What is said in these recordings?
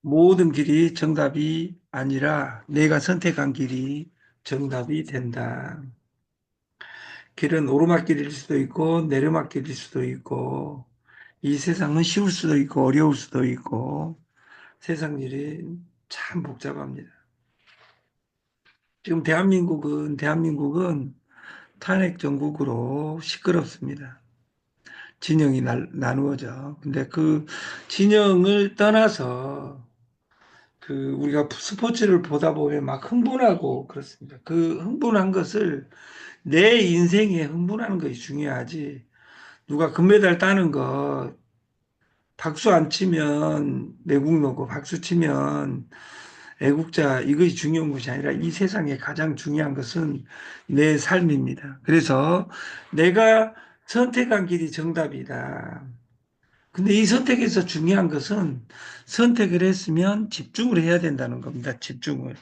모든 길이 정답이 아니라 내가 선택한 길이 정답이 된다. 길은 오르막길일 수도 있고 내리막길일 수도 있고 이 세상은 쉬울 수도 있고 어려울 수도 있고 세상 일이 참 복잡합니다. 지금 대한민국은 대한민국은 탄핵 정국으로 시끄럽습니다. 진영이 날, 나누어져. 근데 그 진영을 떠나서 그 우리가 스포츠를 보다 보면 막 흥분하고 그렇습니다. 그 흥분한 것을 내 인생에 흥분하는 것이 중요하지. 누가 금메달 따는 거 박수 안 치면 내국 노고 박수 치면 애국자 이것이 중요한 것이 아니라 이 세상에 가장 중요한 것은 내 삶입니다. 그래서 내가 선택한 길이 정답이다. 근데 이 선택에서 중요한 것은 선택을 했으면 집중을 해야 된다는 겁니다. 집중을.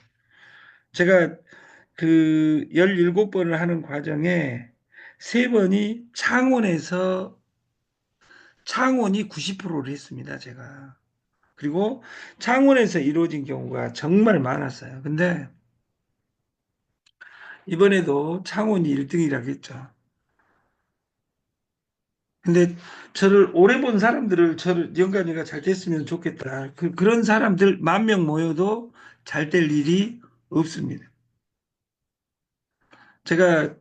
제가 그 17번을 하는 과정에 세 번이 창원에서 창원이 90%를 했습니다. 제가. 그리고 창원에서 이루어진 경우가 정말 많았어요. 근데 이번에도 창원이 1등이라겠죠. 근데 저를 오래 본 사람들을 저를 영감이가 잘 됐으면 좋겠다. 그, 그런 사람들 만 명 모여도 잘 될 일이 없습니다. 제가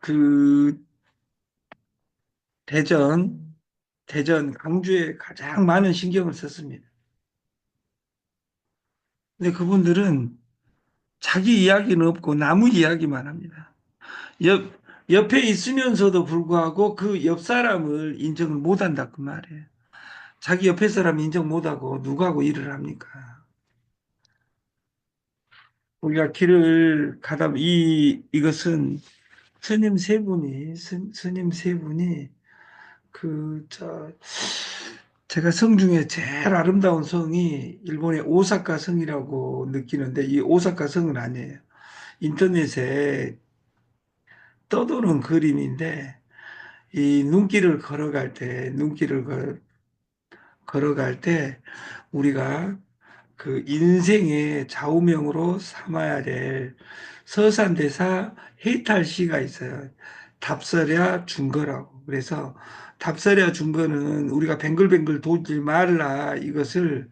그 대전, 대전, 강주에 가장 많은 신경을 썼습니다. 근데 그분들은 자기 이야기는 없고 나무 이야기만 합니다. 옆, 옆에 있으면서도 불구하고 그 옆 사람을 인정을 못 한다 그 말이에요. 자기 옆에 사람 인정 못 하고 누구하고 일을 합니까? 우리가 길을 가다 이 이것은 스님 세 분이 스, 스님 세 분이 그 저 제가 성 중에 제일 아름다운 성이 일본의 오사카 성이라고 느끼는데 이 오사카 성은 아니에요. 인터넷에 떠도는 그림인데 이 눈길을 걸어갈 때 눈길을 걸, 걸어갈 때 우리가 그 인생의 좌우명으로 삼아야 될 서산대사 해탈시가 있어요. 답서랴 준거라고. 그래서 답서랴 준거는 우리가 뱅글뱅글 돌지 말라 이것을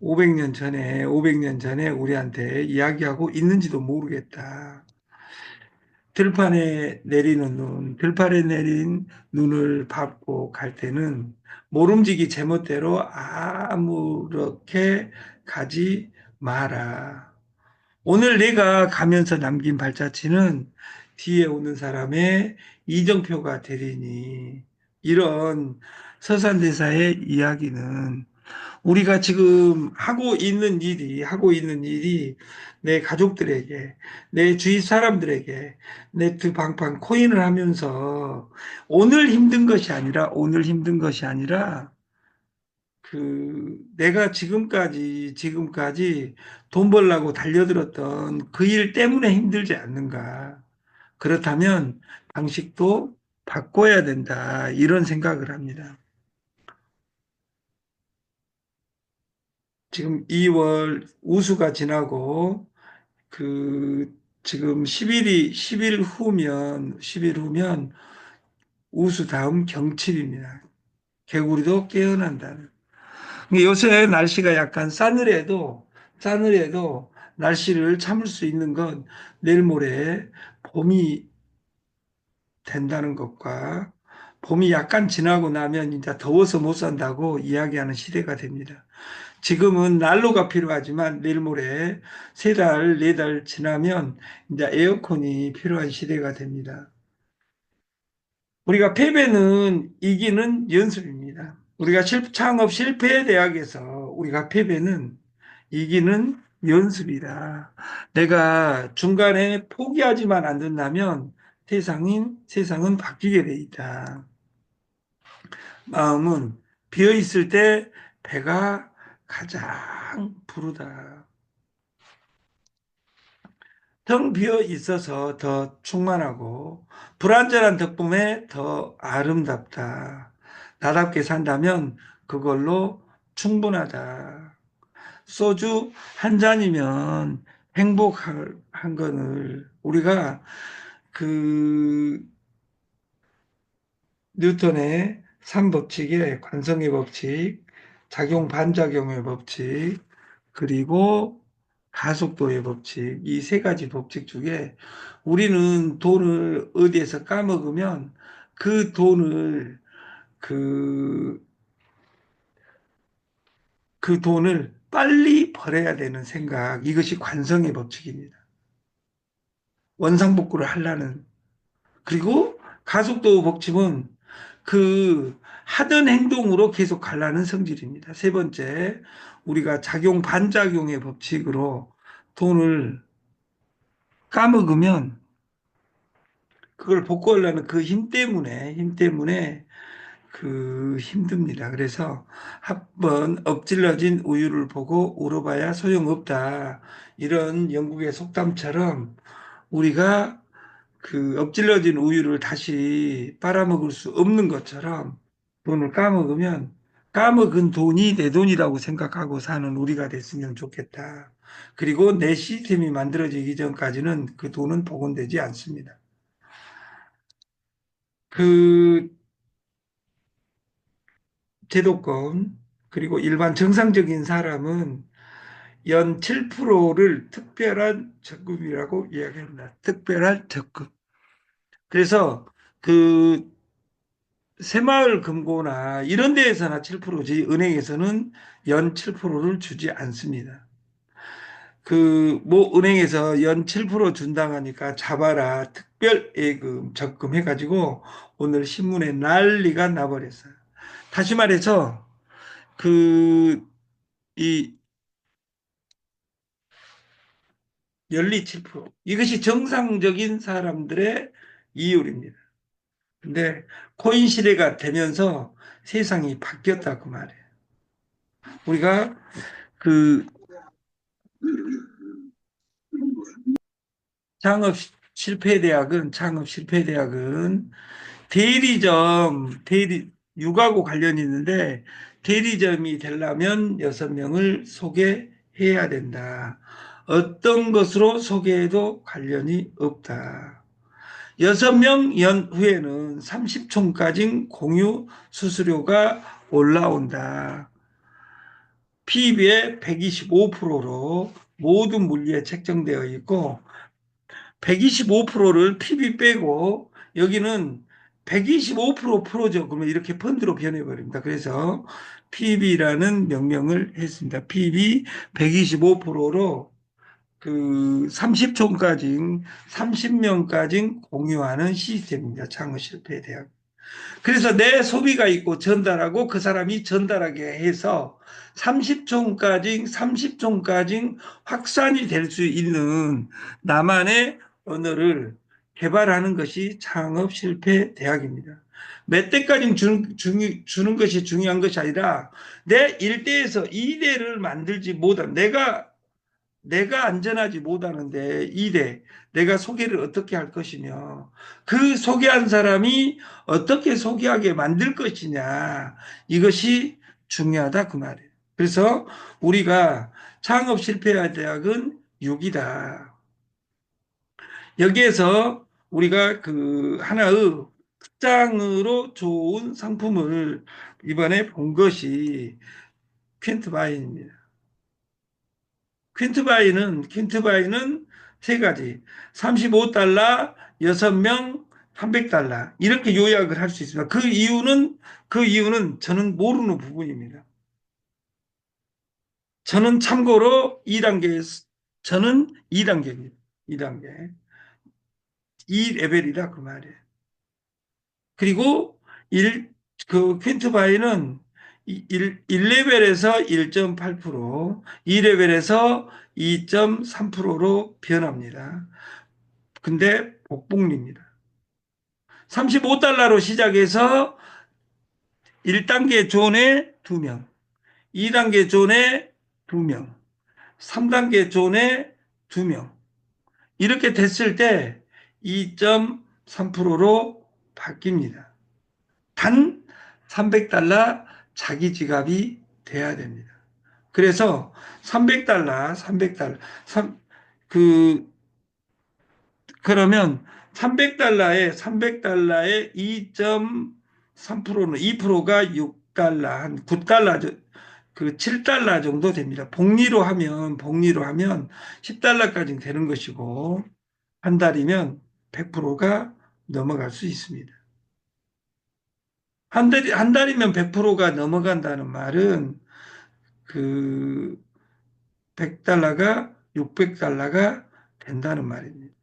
500년 전에 500년 전에 우리한테 이야기하고 있는지도 모르겠다. 들판에 내리는 눈, 들판에 내린 눈을 밟고 갈 때는 모름지기 제멋대로 아무렇게 가지 마라. 오늘 내가 가면서 남긴 발자취는 뒤에 오는 사람의 이정표가 되리니 이런 서산대사의 이야기는 우리가 지금 하고 있는 일이 하고 있는 일이 내 가족들에게 내 주위 사람들에게 네트 방방 코인을 하면서 오늘 힘든 것이 아니라 오늘 힘든 것이 아니라 그 내가 지금까지 지금까지 돈 벌라고 달려들었던 그 일 때문에 힘들지 않는가. 그렇다면 방식도 바꿔야 된다 이런 생각을 합니다. 지금 2월 우수가 지나고 그 지금 10일이 10일 후면 10일 후면 우수 다음 경칠입니다. 개구리도 깨어난다는. 요새 날씨가 약간 싸늘해도 싸늘해도 날씨를 참을 수 있는 건 내일 모레 봄이 된다는 것과 봄이 약간 지나고 나면 이제 더워서 못 산다고 이야기하는 시대가 됩니다. 지금은 난로가 필요하지만 내일 모레 세 달, 네 달 지나면 이제 에어컨이 필요한 시대가 됩니다. 우리가 패배는 이기는 연습입니다. 우리가 실, 창업 실패 대학에서 우리가 패배는 이기는 연습이다. 내가 중간에 포기하지만 안 된다면 세상인, 세상은 바뀌게 돼 있다. 마음은 비어 있을 때 배가 가장 부르다. 텅 비어 있어서 더 충만하고 불완전한 덕분에 더 아름답다. 나답게 산다면 그걸로 충분하다. 소주 한 잔이면 행복한 거를 우리가 그 뉴턴의 3법칙의 관성의 법칙, 작용 반작용의 법칙, 그리고 가속도의 법칙, 이 세 가지 법칙 중에 우리는 돈을 어디에서 까먹으면 그 돈을 그, 그 돈을 빨리 벌어야 되는 생각, 이것이 관성의 법칙입니다. 원상복구를 하려는. 그리고 가속도 법칙은 그 하던 행동으로 계속 가려는 성질입니다. 세 번째, 우리가 작용 반작용의 법칙으로 돈을 까먹으면 그걸 복구하려는 그 힘 때문에 힘 때문에 그 힘듭니다. 그래서 한번 엎질러진 우유를 보고 울어봐야 소용없다. 이런 영국의 속담처럼 우리가 그 엎질러진 우유를 다시 빨아먹을 수 없는 것처럼 돈을 까먹으면 까먹은 돈이 내 돈이라고 생각하고 사는 우리가 됐으면 좋겠다. 그리고 내 시스템이 만들어지기 전까지는 그 돈은 복원되지 않습니다. 그 제도권 그리고 일반 정상적인 사람은 연 7%를 특별한 적금이라고 이야기합니다. 특별한 적금. 그래서 그 새마을 금고나 이런 데에서나 7%지 은행에서는 연 7%를 주지 않습니다. 그 뭐 은행에서 연 7% 준다고 하니까 잡아라 특별 예금 적금 해가지고 오늘 신문에 난리가 나버렸어요. 다시 말해서 그 이 연리 7% 이것이 정상적인 사람들의 이율입니다. 근데 코인 시대가 되면서 세상이 바뀌었다 그 말이에요. 우리가 그 창업 실패 대학은 창업 실패 대학은 대리점 대리 육아하고 관련이 있는데 대리점이 되려면 여섯 명을 소개해야 된다. 어떤 것으로 소개해도 관련이 없다. 여섯 명 연 후에는 30촌까지 공유 수수료가 올라온다. PB의 125%로 모든 물리에 책정되어 있고 125%를 PB 빼고 여기는 125% 프로죠. 그러면 이렇게 펀드로 변해버립니다. 그래서 PB라는 명명을 했습니다. PB 125%로 그 30촌까지 30명까지 공유하는 시스템입니다. 창업 실패에 대한. 그래서 내 소비가 있고 전달하고 그 사람이 전달하게 해서 30촌까지 30촌까지 확산이 될 수 있는 나만의 언어를 개발하는 것이 창업 실패 대학입니다. 몇 대까지 주는, 주는 것이 중요한 것이 아니라 내 1대에서 2대를 만들지 못한 내가 내가 안전하지 못하는데 2대 내가 소개를 어떻게 할 것이며 그 소개한 사람이 어떻게 소개하게 만들 것이냐 이것이 중요하다 그 말이에요. 그래서 우리가 창업 실패한 대학은 6이다. 여기에서 우리가 그 하나의 특장으로 좋은 상품을 이번에 본 것이 퀸트 바인입니다. 퀸트바이는 퀸트바이는 세 가지 35달러 6명 300달러 이렇게 요약을 할 수 있습니다. 그 이유는 그 이유는 저는 모르는 부분입니다. 저는 참고로 2단계 저는 2단계입니다. 2단계 2레벨이다 그 말이에요. 그리고 1, 그 퀸트바이는 1, 1레벨에서 1.8%, 2레벨에서 2.3%로 변합니다. 근데 복복리입니다. 35달러로 시작해서 1단계 존에 2명, 2단계 존에 2명, 3단계 존에 2명, 이렇게 됐을 때 2.3%로 바뀝니다. 단 300달러 자기 지갑이 돼야 됩니다. 그래서 300달러, 300달러, 3, 그, 그러면 300달러에, 300달러에 2.3%는 2%가 6달러, 한 9달러, 그 7달러 정도 됩니다. 복리로 하면, 복리로 하면 10달러까지 되는 것이고, 한 달이면 100%가 넘어갈 수 있습니다. 한 달, 한 달이면 100%가 넘어간다는 말은 그 100달러가 600달러가 된다는 말입니다.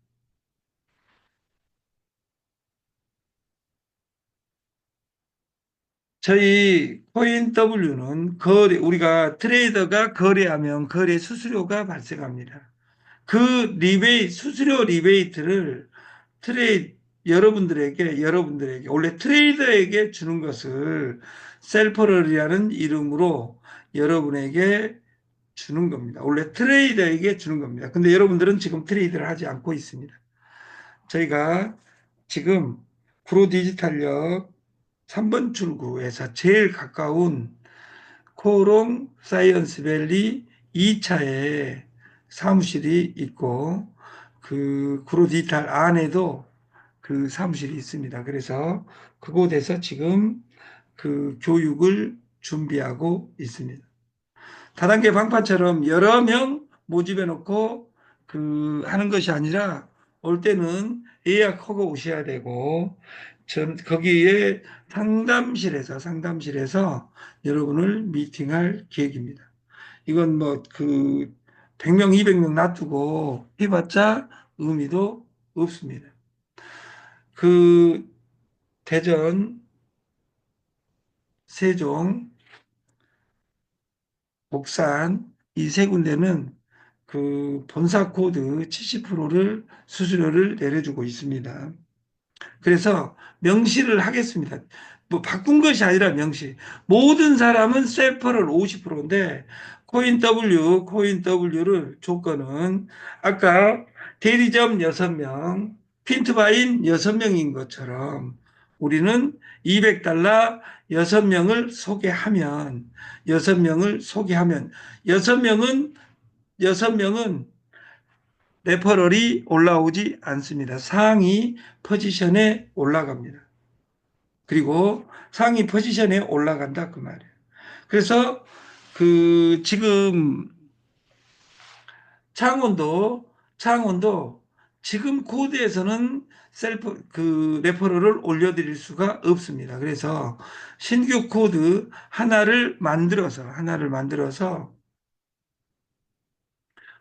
저희 코인 W는 거래, 우리가 트레이더가 거래하면 거래 수수료가 발생합니다. 그 리베이, 수수료 리베이트를 트레이, 여러분들에게, 여러분들에게, 원래 트레이더에게 주는 것을 셀퍼럴이라는 이름으로 여러분에게 주는 겁니다. 원래 트레이더에게 주는 겁니다. 근데 여러분들은 지금 트레이드를 하지 않고 있습니다. 저희가 지금 구로 디지털역 3번 출구에서 제일 가까운 코롱 사이언스 밸리 2차에 사무실이 있고 그 구로 디지털 안에도 그 사무실이 있습니다. 그래서 그곳에서 지금 그 교육을 준비하고 있습니다. 다단계 방파처럼 여러 명 모집해 놓고 그 하는 것이 아니라 올 때는 예약하고 오셔야 되고 전 거기에 상담실에서 상담실에서 여러분을 미팅할 계획입니다. 이건 뭐 그 100명, 200명 놔두고 해봤자 의미도 없습니다. 그 대전, 세종, 목산 이 세 군데는 그 본사 코드 70%를 수수료를 내려주고 있습니다. 그래서 명시를 하겠습니다. 뭐 바꾼 것이 아니라 명시. 모든 사람은 셀퍼를 50%인데 코인 W, 코인 W를 조건은 아까 대리점 6명, 핀트바인 6명인 것처럼 우리는 200달러 6명을 소개하면 6명을 소개하면 6명은 6명은 레퍼럴이 올라오지 않습니다. 상위 포지션에 올라갑니다. 그리고 상위 포지션에 올라간다 그 말이에요. 그래서 그 지금 창원도 창원도 지금 코드에서는 셀프 그 레퍼럴을 올려드릴 수가 없습니다. 그래서 신규 코드 하나를 만들어서 하나를 만들어서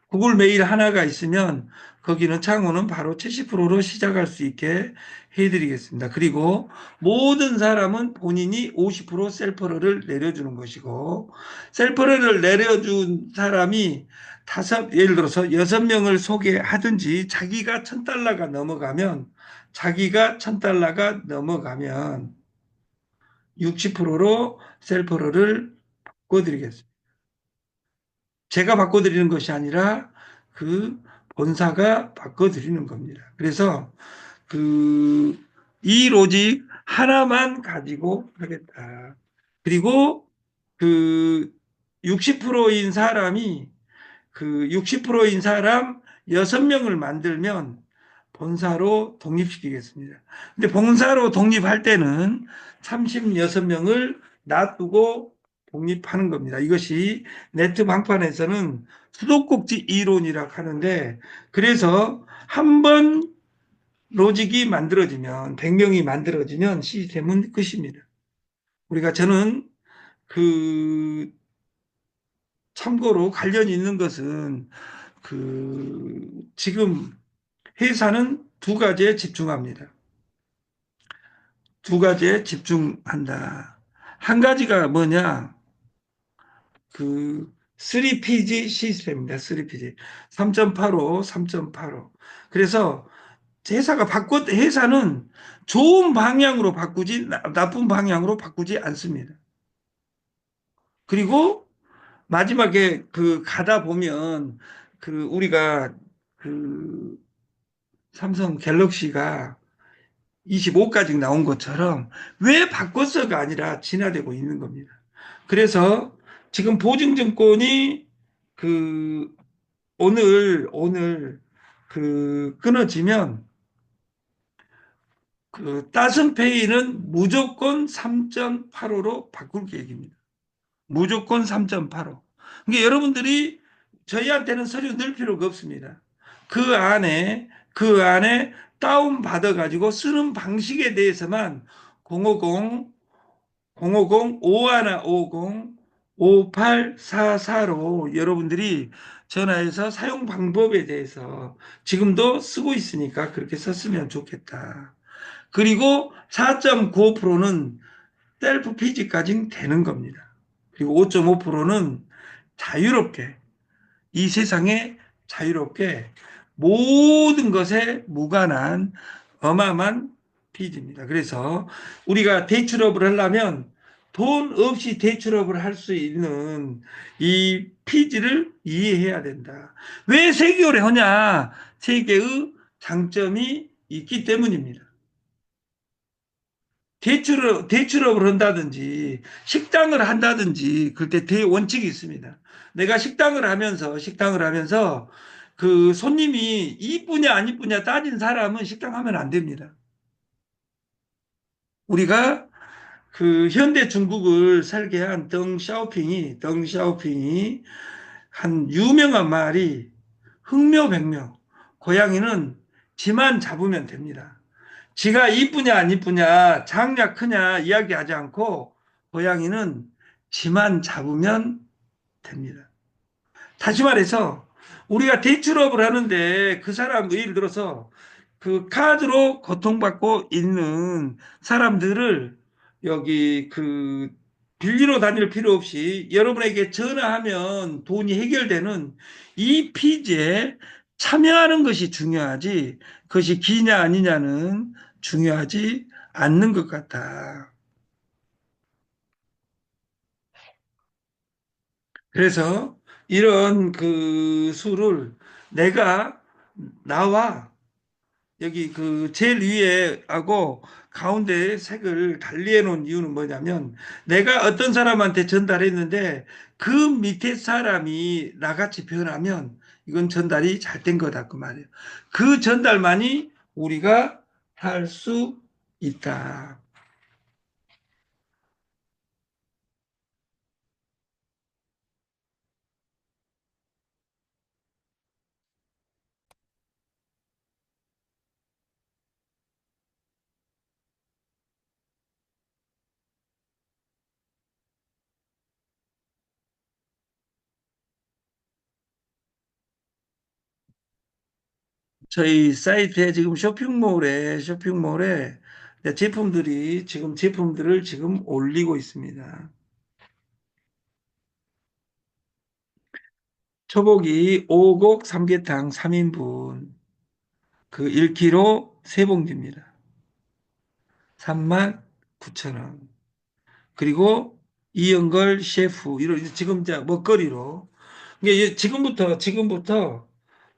구글 메일 하나가 있으면 거기는 창호는 바로 70%로 시작할 수 있게 해드리겠습니다. 그리고 모든 사람은 본인이 50% 셀퍼러를 내려주는 것이고 셀퍼러를 내려준 사람이 다섯 예를 들어서 여섯 명을 소개하든지 자기가 천 달러가 넘어가면 자기가 천 달러가 넘어가면 60%로 셀퍼러를 바꿔드리겠습니다. 제가 바꿔드리는 것이 아니라 그 본사가 바꿔드리는 겁니다. 그래서 그 이 로직 하나만 가지고 하겠다. 그리고 그 60%인 사람이 그 60%인 사람 6명을 만들면 본사로 독립시키겠습니다. 근데 본사로 독립할 때는 36명을 놔두고 독립하는 겁니다. 이것이 네트 방판에서는 수도꼭지 이론이라고 하는데 그래서 한 번 로직이 만들어지면 100명이 만들어지면 시스템은 끝입니다. 우리가 저는 그 참고로 관련이 있는 것은 그 지금 회사는 두 가지에 집중합니다. 두 가지에 집중한다. 한 가지가 뭐냐? 그 3PG 시스템입니다. 3PG. 3.85, 3.85. 그래서 회사가 바꿨, 회사는 좋은 방향으로 바꾸지, 나쁜 방향으로 바꾸지 않습니다. 그리고 마지막에 그 가다 보면 그 우리가 그 삼성 갤럭시가 25까지 나온 것처럼 왜 바꿨어가 아니라 진화되고 있는 겁니다. 그래서 지금 보증증권이 그 오늘 오늘 그 끊어지면 그 따슨페이는 무조건 3.85로 바꿀 계획입니다. 무조건 3.85. 그러니까 여러분들이 저희한테는 서류 넣을 필요가 없습니다. 그 안에 그 안에 다운 받아 가지고 쓰는 방식에 대해서만 050 050 5150 5844로 여러분들이 전화해서 사용 방법에 대해서 지금도 쓰고 있으니까 그렇게 썼으면 좋겠다. 그리고 4.95%는 셀프 피지까지 되는 겁니다. 그리고 5.5%는 자유롭게 이 세상에 자유롭게 모든 것에 무관한 어마어마한 피지입니다. 그래서 우리가 대출업을 하려면 돈 없이 대출업을 할 수 있는 이 피지를 이해해야 된다. 왜 세개월에 하냐? 세개의 장점이 있기 때문입니다. 대출을, 대출업을 한다든지, 식당을 한다든지, 그때 대원칙이 있습니다. 내가 식당을 하면서, 식당을 하면서, 그 손님이 이쁘냐, 안 이쁘냐 따진 사람은 식당 하면 안 됩니다. 우리가 그 현대 중국을 설계한 덩 샤오핑이, 덩 샤오핑이 한 유명한 말이 흥묘백묘, 고양이는 지만 잡으면 됩니다. 지가 이쁘냐 안 이쁘냐 장냐 크냐 이야기하지 않고 고양이는 지만 잡으면 됩니다. 다시 말해서 우리가 대출업을 하는데 그 사람 예를 들어서 그 카드로 고통받고 있는 사람들을 여기 그 빌리러 다닐 필요 없이 여러분에게 전화하면 돈이 해결되는 이 피지에 참여하는 것이 중요하지 그것이 기냐 아니냐는 중요하지 않는 것 같아. 그래서 이런 그 수를 내가 나와 여기 그 제일 위에 하고 가운데 색을 달리해 놓은 이유는 뭐냐면 내가 어떤 사람한테 전달했는데 그 밑에 사람이 나같이 변하면 이건 전달이 잘 된 거다 그 말이에요. 그 전달만이 우리가 할 수 있다. 저희 사이트에 지금 쇼핑몰에 쇼핑몰에 제품들이 지금 제품들을 지금 올리고 있습니다. 초복이 오곡 삼계탕 3인분 그 1kg 세 봉지입니다. 39,000원. 그리고 이영걸 셰프 이런 지금 자 먹거리로 이게 지금부터 지금부터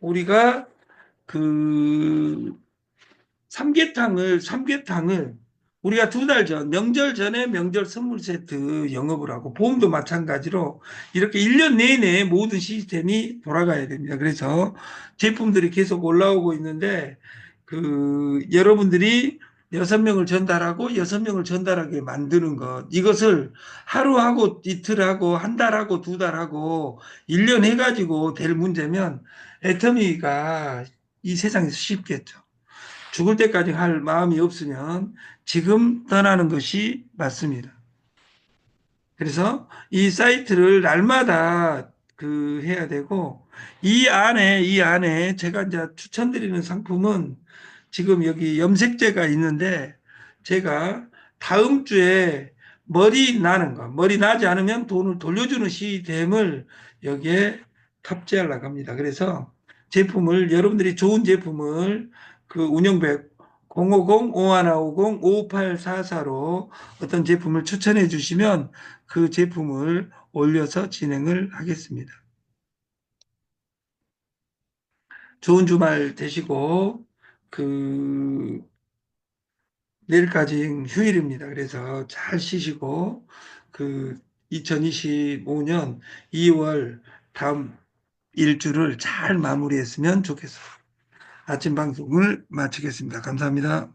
우리가 그 삼계탕을 삼계탕을 우리가 두 달 전, 명절 전에 명절 선물 세트 영업을 하고 보험도 마찬가지로 이렇게 1년 내내 모든 시스템이 돌아가야 됩니다. 그래서 제품들이 계속 올라오고 있는데 그 여러분들이 여섯 명을 전달하고 여섯 명을 전달하게 만드는 것 이것을 하루하고 이틀하고 한 달하고 두 달하고 1년 해가지고 될 문제면 애터미가 이 세상에서 쉽겠죠. 죽을 때까지 할 마음이 없으면 지금 떠나는 것이 맞습니다. 그래서 이 사이트를 날마다 그 해야 되고 이 안에 이 안에 제가 이제 추천드리는 상품은 지금 여기 염색제가 있는데 제가 다음 주에 머리 나는 거, 머리 나지 않으면 돈을 돌려주는 시스템을 여기에 탑재하려고 합니다. 그래서 제품을 여러분들이 좋은 제품을 그 운영백 050-5150-5844로 어떤 제품을 추천해 주시면 그 제품을 올려서 진행을 하겠습니다. 좋은 주말 되시고 그 내일까지 휴일입니다. 그래서 잘 쉬시고 그 2025년 2월 다음 일주를 잘 마무리했으면 좋겠습니다. 아침 방송을 마치겠습니다. 감사합니다.